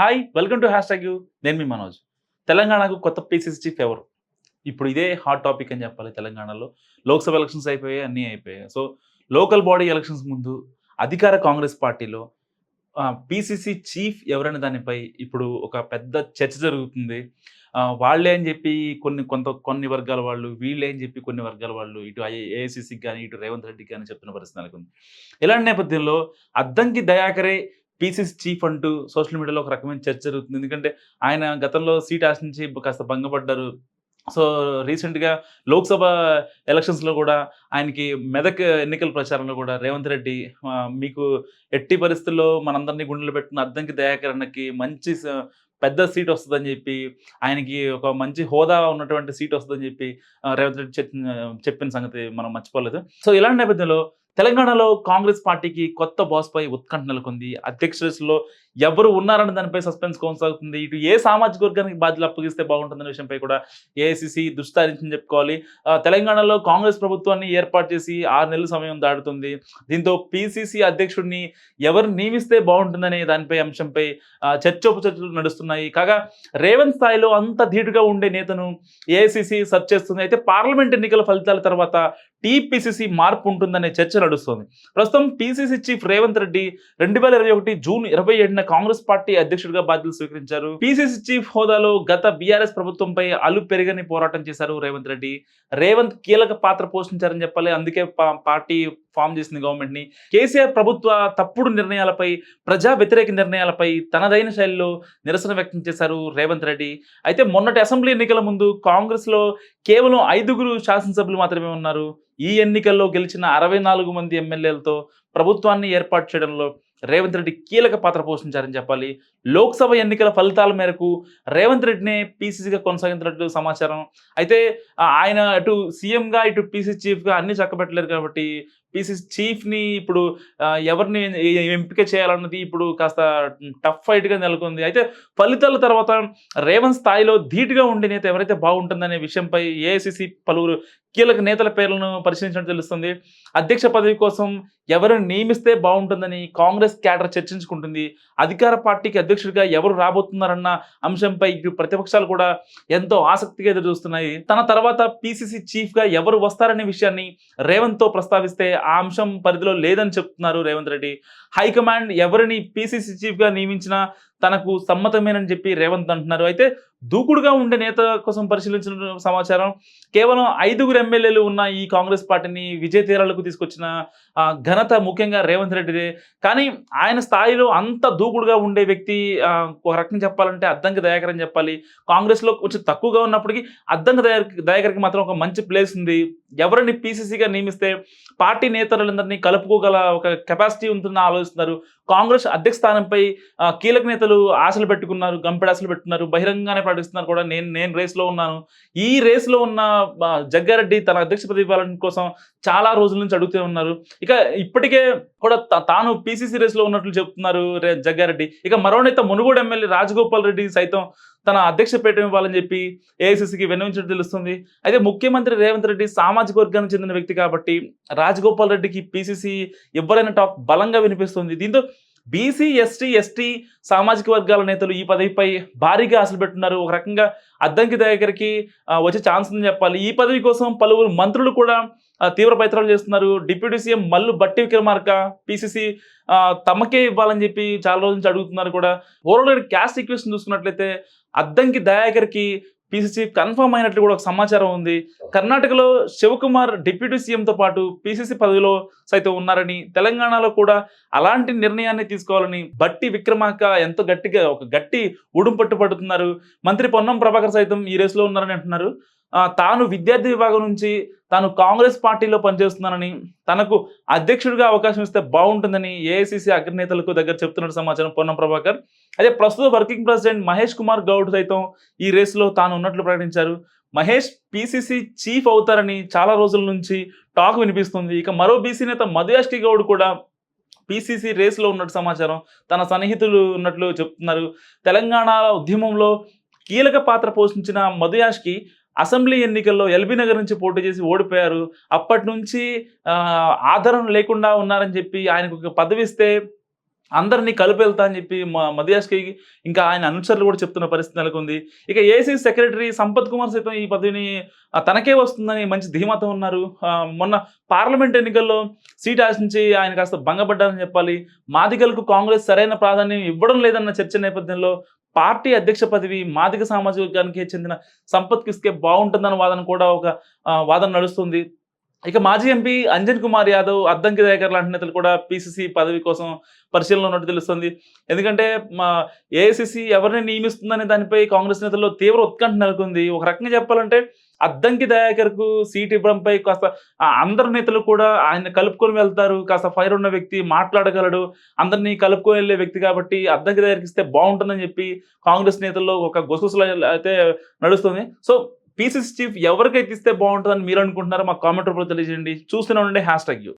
Hi welcome to hashtag you నేను మీ మనోజ్. తెలంగాణకు కొత్త పీసీసీ చీఫ్ ఎవరు? ఇప్పుడు ఇదే హాట్ టాపిక్ అని చెప్పాలి తెలంగాణలో. లోక్సభ ఎలక్షన్స్ అయిపోయాయి అన్నీ అయిపోయాయి. సో లోకల్ బాడీ ఎలక్షన్స్ ముందు అధికార కాంగ్రెస్ పార్టీలో పీసీసీ చీఫ్ ఎవరనే దానిపై ఇప్పుడు ఒక పెద్ద చర్చ జరుగుతుంది. వాళ్ళే అని చెప్పి కొన్ని కొంత కొన్ని వర్గాల వాళ్ళు వీళ్ళే అని చెప్పి కొన్ని వర్గాల వాళ్ళు ఇటు ఏఐసిసికి కానీ ఇటు రేవంత్ రెడ్డికి కానీ చెప్తున్న పరిస్థితి నెలకొంది. ఇలాంటి నేపథ్యంలో అద్దంకి దయాకరే పీసీసీ చీఫ్ అంటూ సోషల్ మీడియాలో ఒక రకమైన చర్చ జరుగుతుంది. ఎందుకంటే ఆయన గతంలో సీట్ ఆశించి కాస్త భంగపడ్డారు. సో రీసెంట్గా లోక్సభ ఎలక్షన్స్లో కూడా ఆయనకి మెదక్ ఎన్నికల ప్రచారంలో కూడా రేవంత్ రెడ్డి మీకు ఎట్టి పరిస్థితుల్లో మనందరినీ గుండెలు పెట్టిన అద్దంకి దయాకరణకి మంచి పెద్ద సీట్ వస్తుందని చెప్పి ఆయనకి ఒక మంచి హోదా ఉన్నటువంటి సీట్ వస్తుందని చెప్పి రేవంత్ రెడ్డి చెప్పిన సంగతి మనం మర్చిపోలేదు. సో ఇలాంటి నేపథ్యంలో తెలంగాణలో కాంగ్రెస్ పార్టీకి కొత్త బాస్ పై ఉత్కంఠ నెలకొంది. అధ్యక్ష ఎవరు ఉన్నారని దానిపై సస్పెన్స్ కొనసాగుతుంది. ఇటు ఏ సామాజిక వర్గానికి బాధ్యతలు అప్పగిస్తే బాగుంటుందనే విషయంపై కూడా ఏఐసిసి దుస్తారించని చెప్పుకోవాలి. తెలంగాణలో కాంగ్రెస్ ప్రభుత్వాన్ని ఏర్పాటు చేసి ఆరు నెలల సమయం దాటుతుంది. దీంతో పిసిసి అధ్యక్షుడిని ఎవరు నియమిస్తే బాగుంటుందనే దానిపై అంశంపై ఆ, చర్చోపచర్చలు నడుస్తున్నాయి. కాగా రేవంత్ స్థాయిలో అంత ధీటుగా ఉండే నేతను ఏఐసిసి సర్చ్ చేస్తుంది. అయితే పార్లమెంట్ ఎన్నికల ఫలితాల తర్వాత టీపీసీసీ మార్పు ఉంటుందనే చర్చ నడుస్తుంది. ప్రస్తుతం పీసీసీ చీఫ్ రేవంత్ రెడ్డి రెండు వేల ఇరవై ఒకటి జూన్ ఇరవై ఏడున కాంగ్రెస్ పార్టీ అధ్యక్షుడిగా బాధ్యతలు స్వీకరించారు. పిసిసి చీఫ్ హోదాలో గత బీఆర్ఎస్ ప్రభుత్వంపై అలు పెరగని పోరాటం చేశారు రేవంత్ రెడ్డి. రేవంత్ కీలక పాత్ర పోషించారని చెప్పాలి. అందుకే పా- పార్టీ ఫామ్ చేసింది గవర్నమెంట్ని. కేసీఆర్ ప్రభుత్వ తప్పుడు నిర్ణయాలపై ప్రజా వ్యతిరేక నిర్ణయాలపై తనదైన శైలిలో నిరసన వ్యక్తం చేశారు రేవంత్ రెడ్డి. అయితే మొన్నటి అసెంబ్లీ ఎన్నికల ముందు కాంగ్రెస్లో కేవలం ఐదుగురు శాసనసభ్యులు మాత్రమే ఉన్నారు. ఈ ఎన్నికల్లో గెలిచిన అరవై నాలుగు మంది ఎమ్మెల్యేలతో ప్రభుత్వాన్ని ఏర్పాటు చేయడంలో రేవంత్ రెడ్డి కీలక పాత్ర పోషించారని చెప్పాలి. లోక్సభ ఎన్నికల ఫలితాల మేరకు రేవంత్ రెడ్డినే పీసీసీగా కొనసాగించినట్లు సమాచారం. అయితే ఆయన అటు సీఎంగా ఇటు పీసీసీ చీఫ్గా అన్ని చక్కబెట్టలేరు కాబట్టి పీసీసీ చీఫ్ని ఇప్పుడు ఎవరిని ఎంపిక చేయాలన్నది ఇప్పుడు కాస్త టఫ్ ఫైట్గా నెలకొంది. అయితే ఫలితాల తర్వాత రేవంత్ స్థాయిలో ధీటుగా ఉండే నేత ఎవరైతే బాగుంటుందనే విషయంపై ఏఐసిసి పలువురు కీలక నేతల పేర్లను పరిశీలించినట్టు తెలుస్తుంది. అధ్యక్ష పదవి కోసం ఎవరిని నియమిస్తే బాగుంటుందని కాంగ్రెస్ క్యాడర్ చర్చించుకుంటుంది. అధికార పార్టీకి అధ్యక్షుడిగా ఎవరు రాబోతున్నారన్న అంశంపై ఇటు ప్రతిపక్షాలు కూడా ఎంతో ఆసక్తిగా ఎదురు చూస్తున్నాయి తన తర్వాత పీసీసీ చీఫ్గా ఎవరు వస్తారనే విషయాన్ని రేవంత్తో ప్రస్తావిస్తే ఆ అంశం పరిధిలో లేదని చెప్తున్నారు రేవంత్ రెడ్డి. హైకమాండ్ ఎవరిని పీసీసీ చీఫ్గా నియమించినా తనకు సమ్మతమేనని చెప్పి రేవంత్ అంటున్నారు. అయితే దూకుడుగా ఉండే నేత కోసం పరిశీలించిన సమాచారం కేవలం ఐదుగురు ఎమ్మెల్యేలు ఉన్న ఈ కాంగ్రెస్ పార్టీని విజయ తీరాలకు తీసుకొచ్చిన ఘనత ముఖ్యంగా రేవంత్ రెడ్డిదే. కానీ ఆయన స్థాయిలో అంత దూకుడుగా ఉండే వ్యక్తి ఒక రకంగా చెప్పాలంటే అద్దంకి దయాకర్ అని చెప్పాలి. కాంగ్రెస్లో కొంచెం తక్కువగా ఉన్నప్పటికీ అద్దంకి దయాకర్ దయాకర్కి మాత్రం ఒక మంచి ప్లేస్ ఉంది. ఎవరిని పీసీసీగా నియమిస్తే పార్టీ నేతలందరినీ కలుపుకోగల ఒక కెపాసిటీ ఉంటుందని ఆలోచిస్తున్నారు. కాంగ్రెస్ అధ్యక్ష స్థానంపై కీలక నేత నేతలు ఆశలు పెట్టుకున్నారు గంపెడ ఆశలు పెట్టుకున్నారు బహిరంగంగానే ప్రకటిస్తున్నారు కూడా నేను నేను రేస్లో ఉన్నాను. ఈ రేస్లో ఉన్న జగ్గారెడ్డి తన అధ్యక్ష పదవి కోసం చాలా రోజుల నుంచి అడుగుతూ ఉన్నారు. ఇక ఇప్పటికే కూడా తాను పీసీసీ రేస్లో ఉన్నట్లు చెప్తున్నారు రే- జగ్గారెడ్డి. ఇక మరో నేత మునుగోడు ఎమ్మెల్యే రాజగోపాల్ రెడ్డి సైతం తన అధ్యక్ష పీఠం ఇవ్వాలని చెప్పి ఏఐసిసికి విన్నవించడం తెలుస్తుంది. అయితే ముఖ్యమంత్రి రేవంత్ రెడ్డి సామాజిక వర్గానికి చెందిన వ్యక్తి కాబట్టి రాజగోపాల్ రెడ్డికి పీసీసీ ఇవ్వాలనే టాక్ బలంగా వినిపిస్తుంది. దీంతో బీసీ ఎస్టీ ఎస్టీ సామాజిక వర్గాల నేతలు ఈ పదవిపై భారీగా ఆశలు పెట్టున్నారు. ఒక రకంగా అద్దంకి దగ్గరికి వచ్చే ఛాన్స్ ఉందని చెప్పాలి. ఈ పదవి కోసం పలువురు మంత్రులు కూడా తీవ్ర ప్రయత్నాలు చేస్తున్నారు. డిప్యూటీ సీఎం మల్లు బట్టి విక్రమార్క పిసిసి తమకే ఇవ్వాలని చెప్పి చాలా రోజుల నుంచి అడుగుతున్నారు కూడా. ఓవరాల్ క్యాస్ట్ ఈక్వేషన్ చూసుకున్నట్లయితే అద్దంకి దయాకర్కి పిసిసి కన్ఫర్మ్ అయినట్లు కూడా ఒక సమాచారం ఉంది. కర్ణాటకలో శివకుమార్ డిప్యూటీ సీఎంతో పాటు పిసిసి పదవిలో సైతం ఉన్నారని తెలంగాణలో కూడా అలాంటి నిర్ణయాన్ని తీసుకోవాలని బట్టి విక్రమార్క ఎంతో గట్టిగా ఒక గట్టి ఉడుం పట్టు పడుతున్నారు. మంత్రి పొన్నం ప్రభాకర్ సైతం ఈ రేసులో ఉన్నారని అంటున్నారు. తాను విద్యార్థి విభాగం నుంచి తాను కాంగ్రెస్ పార్టీలో పనిచేస్తున్నానని తనకు అధ్యక్షుడిగా అవకాశం ఇస్తే బాగుంటుందని ఏఐసిసి అగ్రనేతలకు దగ్గర చెప్తున్నట్టు సమాచారం పొన్నం ప్రభాకర్. అదే ప్రస్తుత వర్కింగ్ ప్రెసిడెంట్ మహేష్ కుమార్ గౌడ్ సైతం ఈ రేసులో తాను ఉన్నట్లు ప్రకటించారు. మహేష్ పీసీసీ చీఫ్ అవుతారని చాలా రోజుల నుంచి టాక్ వినిపిస్తుంది. ఇక మరో బీసీ నేత మధుయాష్టి గౌడ్ కూడా పీసీసీ రేసులో ఉన్నట్టు సమాచారం తన సన్నిహితులు ఉన్నట్లు చెప్తున్నారు. తెలంగాణ ఉద్యమంలో కీలక పాత్ర పోషించిన మధుయాష్కి అసెంబ్లీ ఎన్నికల్లో ఎల్బీ నగర్ నుంచి పోటీ చేసి ఓడిపోయారు. అప్పటి నుంచి ఆదరణ లేకుండా ఉన్నారని చెప్పి ఆయనకు ఒక పదవి ఇస్తే అందరినీ కలిపి వెళ్తా అని చెప్పి మ- ఇంకా ఆయన అనుచరులు కూడా చెప్తున్న పరిస్థితి నెలకొంది. ఇక ఏసీ సెక్రటరీ సంపత్ కుమార్ సైతం ఈ పదవిని తనకే వస్తుందని మంచి ధీమాతో ఉన్నారు. మొన్న పార్లమెంట్ ఎన్నికల్లో సీట్ ఆశించి ఆయన కాస్త భంగపడ్డారని చెప్పాలి. మాదిగలకు కాంగ్రెస్ సరైన ప్రాధాన్యం ఇవ్వడం లేదన్న చర్చ నేపథ్యంలో పార్టీ అధ్యక్ష పదవి మాదిక సామాజిక వర్గానికి చెందిన సంపత్ కిస్కే బాగుంటుందన్న వాదన కూడా ఒక వాదన నడుస్తుంది. ఇక మాజీ ఎంపీ అంజన్ కుమార్ యాదవ్ అద్దంకి దయాకర్ లాంటి నేతలు కూడా పిసిసి పదవి కోసం పరిశీలనలో ఉన్నట్టు తెలుస్తుంది. ఎందుకంటే మా ఏఐసిసి ఎవరిని నియమిస్తుందనే దానిపై కాంగ్రెస్ నేతల్లో తీవ్ర ఉత్కంఠ నెలకొంది. ఒక రకంగా చెప్పాలంటే అద్దంకి దయాకర్కు సీట్ ఇవ్వడంపై కాస్త అందరు నేతలు కూడా ఆయన కలుపుకొని వెళ్తారు. కాస్త ఫైర్ ఉన్న వ్యక్తి మాట్లాడగలడు. అందరినీ కలుపుకొని వెళ్ళే వ్యక్తి కాబట్టి అద్దంకి దయాకర్కి ఇస్తే బాగుంటుందని చెప్పి కాంగ్రెస్ నేతల్లో ఒక గుసగుసలు అయితే నడుస్తుంది. సో పీసీసీ చీఫ్ ఎవరికైతే ఇస్తే బాగుంటుందని మీరు అనుకుంటున్నారో మా కామెంట్ రూపంలో తెలియజేయండి. చూస్తూనే ఉండండి. Hash tag you